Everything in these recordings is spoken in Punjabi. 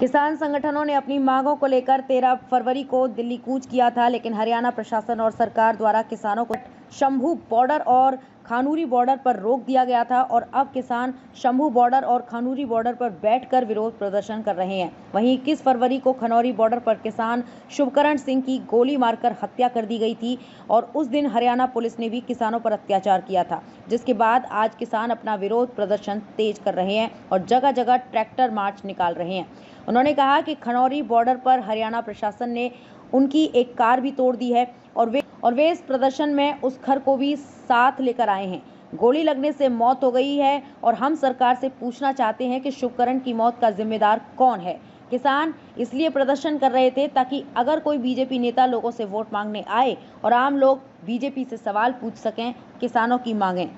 किसान संगठनों ने अपनी मांगों को लेकर 13 फरवरी को दिल्ली कूच किया था लेकिन हरियाणा प्रशासन और सरकार द्वारा किसानों को शंभू बॉर्डर और खानूरी बॉर्डर पर रोक दिया गया था और अब किसान शंभू बॉर्डर और खानूरी बॉर्डर पर बैठकर विरोध प्रदर्शन कर रहे हैं। वहीं 21 फरवरी को खनौरी बॉर्डर पर किसान शुभकरण सिंह की गोली मारकर हत्या कर दी गई थी और उस दिन हरियाणा पुलिस ने भी किसानों पर अत्याचार किया था, जिसके बाद आज किसान अपना विरोध प्रदर्शन तेज कर रहे हैं और जगह जगह ट्रैक्टर मार्च निकाल रहे हैं। उन्होंने कहा कि खनौरी बॉर्डर पर हरियाणा प्रशासन ने उनकी एक कार भी तोड़ दी है और वे और वे इस प्रदर्शन में उस घर को भी साथ लेकर आए हैं गोली लगने से मौत हो गई है और हम सरकार से पूछना चाहते हैं कि शुभकरण की मौत का जिम्मेदार कौन है किसान इसलिए प्रदर्शन कर रहे थे ताकि अगर कोई बीजेपी नेता लोगों से वोट मांगने आए और आम लोग बीजेपी से सवाल पूछ सकें किसानों की मांगें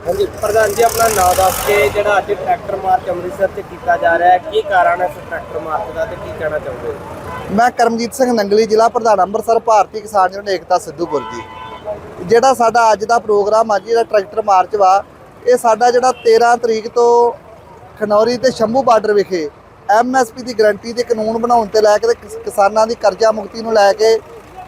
ਹਾਂਜੀ ਪ੍ਰਧਾਨ ਜੀ ਆਪਣਾ ਨਾਂ ਦੱਸ ਕੇ ਜਿਹੜਾ ਅੱਜ ਟਰੈਕਟਰ ਮਾਰਚ ਅੰਮ੍ਰਿਤਸਰ 'ਚ ਕੀਤਾ ਜਾ ਰਿਹਾ ਹੈ ਕੀ ਕਾਰਨ ਹੈ ਇਸ ਟਰੈਕਟਰ ਮਾਰਚ ਦਾ ਤੇ ਕੀ ਕਹਿਣਾ ਚਾਹੁੰਦੇ ਹੋ ਮੈਂ ਕਰਮਜੀਤ ਸਿੰਘ ਨੰਗਲੀ, ਜ਼ਿਲ੍ਹਾ ਪ੍ਰਧਾਨ ਅੰਮ੍ਰਿਤਸਰ, ਭਾਰਤੀ ਕਿਸਾਨ ਯੂਨੀਅਨ ਏਕਤਾ ਸਿੱਧੂਪੁਰ ਜੀ। ਜਿਹੜਾ ਸਾਡਾ ਅੱਜ ਦਾ ਪ੍ਰੋਗਰਾਮ ਆ ਜੀ ਜਿਹੜਾ ਟਰੈਕਟਰ ਮਾਰਚ ਵਾ, ਇਹ ਸਾਡਾ ਜਿਹੜਾ 13 ਤਰੀਕ ਤੋਂ ਖਨੌਰੀ ਤੇ ਸ਼ੰਭੂ ਬਾਰਡਰ ਵਿਖੇ ਐਮਐਸਪੀ ਦੀ ਗਰੰਟੀ ਦੇ ਕਾਨੂੰਨ ਬਣਾਉਣ ਤੇ ਲੈ ਕੇ ਤੇ ਕਿਸਾਨਾਂ ਦੀ ਕਰਜ਼ਾ ਮੁਕਤੀ ਨੂੰ ਲੈ ਕੇ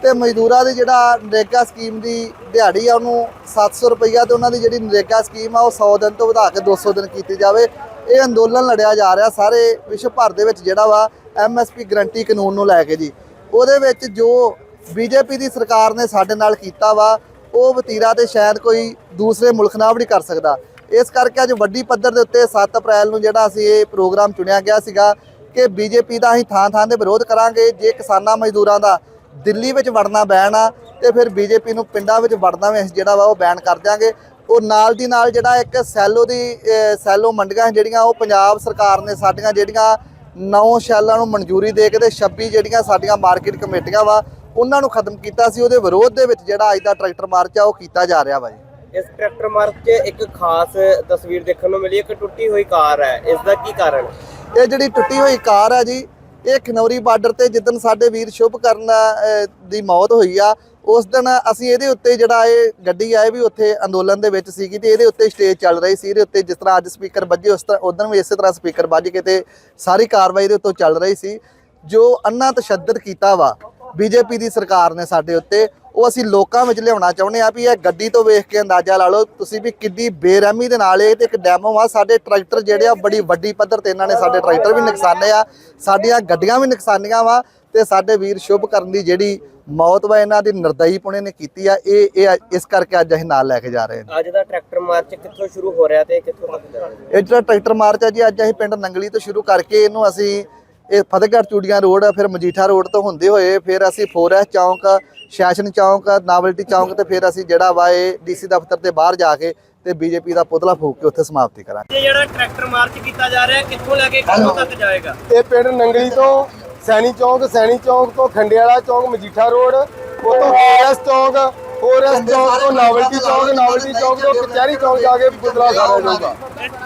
ਤੇ ਮਜ਼ਦੂਰਾਂ ਦੀ ਜਿਹੜਾ ਨਰੇਗਾ ਸਕੀਮ ਦੀ ਦਿਹਾੜੀ ਆ, ਉਹਨੂੰ 700 ਰੁਪਈਆ ਤੇ ਉਹਨਾਂ ਦੀ ਜਿਹੜੀ ਨਰੇਗਾ ਸਕੀਮ ਆ, ਉਹ 100 ਦਿਨ ਤੋਂ ਵਧਾ ਕੇ 200 ਦਿਨ ਕੀਤੀ ਜਾਵੇ। ਇਹ ਅੰਦੋਲਨ ਲੜਿਆ ਜਾ ਰਿਹਾ, ਸਾਰੇ ਵਿਸ਼ਵ ਭਰ ਦੇ ਵਿੱਚ ਜਿਹੜਾ ਵਾ ਐਮਐਸਪੀ ਗਰੰਟੀ ਕਾਨੂੰਨ ਨੂੰ ਲੈ ਕੇ ਜੀ। ਉਹਦੇ ਵਿੱਚ ਜੋ ਬੀਜੇਪੀ ਦੀ ਸਰਕਾਰ ਨੇ ਸਾਡੇ ਨਾਲ ਕੀਤਾ ਵਾ, ਉਹ ਵਤੀਰਾ ਤੇ ਸ਼ਾਇਦ ਕੋਈ ਦੂਸਰੇ ਮੁਲਕ ਨਾਲ ਵੀ ਨਹੀਂ ਕਰ ਸਕਦਾ। ਇਸ ਕਰਕੇ ਅੱਜ ਵੱਡੀ ਪੱਧਰ ਦੇ ਉੱਤੇ 7 ਅਪ੍ਰੈਲ ਨੂੰ ਜਿਹੜਾ ਅਸੀਂ ਇਹ ਪ੍ਰੋਗਰਾਮ ਚੁਣਿਆ ਗਿਆ ਸੀਗਾ ਕਿ ਬੀਜੇਪੀ ਦਾ ਅਸੀਂ ਥਾਂ ਥਾਂ ਦੇ ਵਿਰੋਧ ਕਰਾਂਗੇ। ਜੇ ਕਿਸਾਨਾਂ ਮਜ਼ਦੂਰਾਂ ਦਾ ਦਿੱਲੀ ਵਿੱਚ ਵੜਨਾ ਬੈਨ ਆ, ਤੇ ਫਿਰ ਬੀਜੇਪੀ ਨੂੰ ਪਿੰਡਾਂ ਵਿੱਚ ਵੜਨਾ ਵੀ ਜਿਹੜਾ ਵਾ ਉਹ ਬੈਨ ਕਰ ਦਿਆਂਗੇ। ਉਹ ਨਾਲ ਦੀ ਨਾਲ ਜਿਹੜਾ ਇੱਕ ਸੈਲੋ ਦੀ ਸੈਲੋ ਮੰਡੀਆਂ ਜਿਹੜੀਆਂ, ਉਹ ਪੰਜਾਬ ਸਰਕਾਰ ਨੇ ਸਾਡੀਆਂ ਜਿਹੜੀਆਂ ਨੌ ਸ਼ੈਲਾਂ ਨੂੰ ਮਨਜ਼ੂਰੀ ਦੇ ਕੇ ਤੇ 26 ਜਿਹੜੀਆਂ ਸਾਡੀਆਂ ਮਾਰਕੀਟ ਕਮੇਟੀਆਂ ਵਾ ਉਹਨਾਂ ਨੂੰ ਖਤਮ ਕੀਤਾ ਸੀ। ਉਹਦੇ ਵਿਰੋਧ ਦੇ ਵਿੱਚ ਜਿਹੜਾ ਅੱਜ ਦਾ ਟਰੈਕਟਰ ਮਾਰਚ ਆ ਉਹ ਕੀਤਾ ਜਾ ਰਿਹਾ ਵਾ ਜੀ। ਇਸ ਟਰੈਕਟਰ ਮਾਰਚ 'ਚ ਇੱਕ ਖਾਸ ਤਸਵੀਰ ਦੇਖਣ ਨੂੰ ਮਿਲੀ ਇੱਕ ਟੁੱਟੀ ਹੋਈ ਕਾਰ ਹੈ। ਇਸ ਦਾ ਕੀ ਕਾਰਨ? ਇਹ ਜਿਹੜੀ ਟੁੱਟੀ ਹੋਈ ਕਾਰ ਆ ਜੀ ਇਹ ਖਨੌਰੀ ਬਾਰਡਰ ਤੇ ਜਿੱਦਣ ਸਾਡੇ ਵੀਰ ਸ਼ੁਭ ਕਰਨ ਦੀ ਮੌਤ ਹੋਈ ਆ ਉਸ ਦਿਨ ਅਸੀਂ ਇਹਦੇ ਉੱਤੇ ਜਿਹੜਾ ਇਹ ਗੱਡੀ ਆ, ਇਹ ਵੀ ਉੱਥੇ ਅੰਦੋਲਨ ਦੇ ਵਿੱਚ ਸੀਗੀ ਤੇ ਇਹਦੇ ਉੱਤੇ ਸਟੇਜ ਚੱਲ ਰਹੀ ਸੀ। ਇਹਦੇ ਉੱਤੇ ਜਿਸ ਤਰ੍ਹਾਂ ਅੱਜ ਸਪੀਕਰ ਵੱਜੇ, ਉਸ ਤਰ੍ਹਾਂ ਉਦੋਂ ਵੀ ਇਸੇ ਤਰ੍ਹਾਂ ਸਪੀਕਰ ਵੱਜ ਕੇ ਤੇ ਸਾਰੀ ਕਾਰਵਾਈ ਦੇ ਉੱਤੋਂ ਚੱਲ ਰਹੀ ਸੀ। ਜੋ ਅੰਨਾ ਤਸ਼ੱਦਦ ਕੀਤਾ ਵਾ, ਬੀਜੇਪੀ ਦੀ ਸਰਕਾਰ ਨੇ ਸਾਡੇ ਉੱਤੇ ਉਹ ਅਸੀਂ ਲੋਕਾਂ ਵਿੱਚ ਲਿਆਉਣਾ ਚਾਹੁੰਦੇ ਆ ਵੀ ਇਹ ਗੱਡੀ ਤੋਂ ਵੇਖ ਕੇ ਅੰਦਾਜ਼ਾ ਲਾ ਲਓ ਤੁਸੀਂ ਵੀ ਕਿੰਨੀ ਬੇਰਹਿਮੀ ਦੇ ਨਾਲ ਇਹ ਤੇ ਇੱਕ ਡੈਮੋ ਆ। ਸਾਡੇ ਟਰੈਕਟਰ ਜਿਹੜੇ ਆ ਬੜੀ ਵੱਡੀ ਪੱਧਰ ਤੇ ਇਹਨਾਂ ਨੇ ਸਾਡੇ ਟਰੈਕਟਰ ਵੀ ਨੁਕਸਾਨੇ ਆ ਸਾਡੀਆਂ ਗੱਡੀਆਂ ਵੀ ਨੁਕਸਾਨੀਆਂ ਵਾ ਤੇ ਸਾਡੇ ਵੀਰ ਸ਼ੁਭ ਕਰਨ ਦੀ ਜਿਹੜੀ ਮੌਤ ਵਾ ਇਹਨਾਂ ਦੀ ਨਿਰਦਈ ਪੁਣੇ ਨੇ ਕੀਤੀ ਆ। ਇਹ ਇਹ ਇਸ ਕਰਕੇ ਅੱਜ ਅਸੀਂ ਨਾਲ ਲੈ ਕੇ ਜਾ ਰਹੇ ਹਾਂ। ਅੱਜ ਦਾ ਟਰੈਕਟਰ ਮਾਰਚ ਕਿੱਥੋਂ ਸ਼ੁਰੂ ਹੋ ਰਿਹਾ ਤੇ ਕਿੱਥੋਂ ਤੱਕ ਜਾ ਰਿਹਾ? ਇਹ ਜਿਹੜਾ ਟਰੈਕਟਰ ਮਾਰਚ ਆ ਜੀ ਅੱਜ ਅਸੀਂ ਪਿੰਡ ਨੰਗਲੀ ਤੋਂ ਸ਼ੁਰੂ ਕਰਕੇ ਇਹਨੂੰ ਅਸੀਂ ਇਹ ਫਤਿਹਗੜ੍ਹ ਚੂੜੀਆਂ ਰੋਡ ਫਿਰ ਮਜੀਠਾ ਰੋਡ ਤੋਂ ਹੁੰਦੇ ਹੋਏ ਫਿਰ ਅਸੀਂ ਫੋਰੈਸ ਚੌਂਕ ਸ਼ੈਸ਼ਨ ਚੌਂਕ ਨਾਵਲਟੀ ਚੌਂਕ ਤੇ ਫਿਰ ਅਸੀਂ ਜਿਹੜਾ ਵਾ ਇਹ ਡੀਸੀ ਦਫ਼ਤਰ ਦੇ ਬਾਹਰ ਜਾ ਕੇ ਤੇ ਬੀਜੇਪੀ ਦਾ ਪੁਤਲਾ ਫੂਕ ਕੇ ਉੱਥੇ ਸਮਾਪਤੀ ਕਰਾਂਗੇ। ਇਹ ਜਿਹੜਾ ਟਰੈਕਟਰ ਮਾਰਚ ਕੀਤਾ ਜਾ ਰਿਹਾ ਕਿੱਥੋਂ ਲੈ ਕੇ ਕਦੋਂ ਤੱਕ ਜਾਏਗਾ? ਇਹ ਪਿੰਡ ਨੰਗਲੀ ਤੋਂ ਸੈਣੀ ਚੌਂਕ ਸੈਣੀ ਚੌਂਕ ਤੋਂ ਖੰਡਿਆਲਾ ਚੌਂਕ ਮਜੀਠਾ ਰੋਡ ਉਤੋਂ ਫੋਰੈਸ ਚੌਂਕ ਫੋਰੈਸ ਚੌਂਕ ਤੋਂ ਨਾਵਲਟੀ ਚੌਂਕ ਨਾਵਲਟੀ ਚੌਂਕ ਤੋਂ ਕਚਹਿਰੀ ਚੌਂਕ ਜਾ ਕੇ ਪੁਤਲਾ ਸਾਰਾ ਜਾਊਗਾ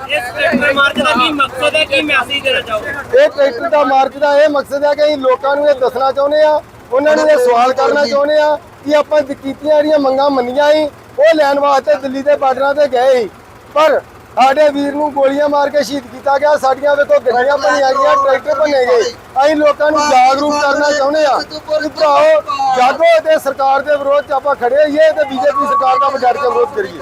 ਇਸ ਟਰੈਕਟਰ ਮਾਰਚ ਦਾ ਕੀ ਮਕਸਦ ਹੈ ਕੀ ਮੈਸੇਜ ਦੇਣਾ ਚਾਹੋਗੇ? ਇਹ ਟਰੈਕਟਰ ਦਾ ਮਾਰਚ ਦਾ ਇਹ ਮਕਸਦ ਹੈ ਕਿ ਅਸੀਂ ਲੋਕਾਂ ਨੂੰ ਇਹ ਦੱਸਣਾ ਚਾਹੁੰਦੇ ਆ ਉਹਨਾਂ ਨੂੰ ਇਹ ਸਵਾਲ ਕਰਨਾ ਚਾਹੁੰਦੇ ਆ ਕਿ ਆਪਾਂ ਕੀਤੀਆਂ ਜਿਹੜੀਆਂ ਮੰਗਾਂ ਮੰਨੀਆਂ ਸੀ ਉਹ ਲੈਣ ਵਾਸਤੇ ਦਿੱਲੀ ਦੇ ਬਾਰਡਰਾਂ ਤੇ ਗਏ ਸੀ। ਪਰ ਸਾਡੇ ਵੀਰ ਨੂੰ ਗੋਲੀਆਂ ਮਾਰ ਕੇ ਸ਼ਹੀਦ ਕੀਤਾ ਗਿਆ। ਸਾਡੀਆਂ ਵੇਖੋ ਗੱਡੀਆਂ ਬਣੀਆਂ ਗਈਆਂ, ਟਰੈਕਟਰ ਬਣੇ ਗਏ। ਅਸੀਂ ਲੋਕਾਂ ਨੂੰ ਜਾਗਰੂਕ ਕਰਨਾ ਚਾਹੁੰਦੇ ਆ ਕਿ ਭਰਾਓ, ਜਾਗੋ ਤੇ ਸਰਕਾਰ ਦੇ ਵਿਰੋਧ ਚ ਆਪਾਂ ਖੜੇ ਹੋਈਏ ਤੇ ਬੀਜੇਪੀ ਸਰਕਾਰ ਦਾ ਵਜੜ ਕੇ ਵਿਰੋਧ ਕਰੀਏ।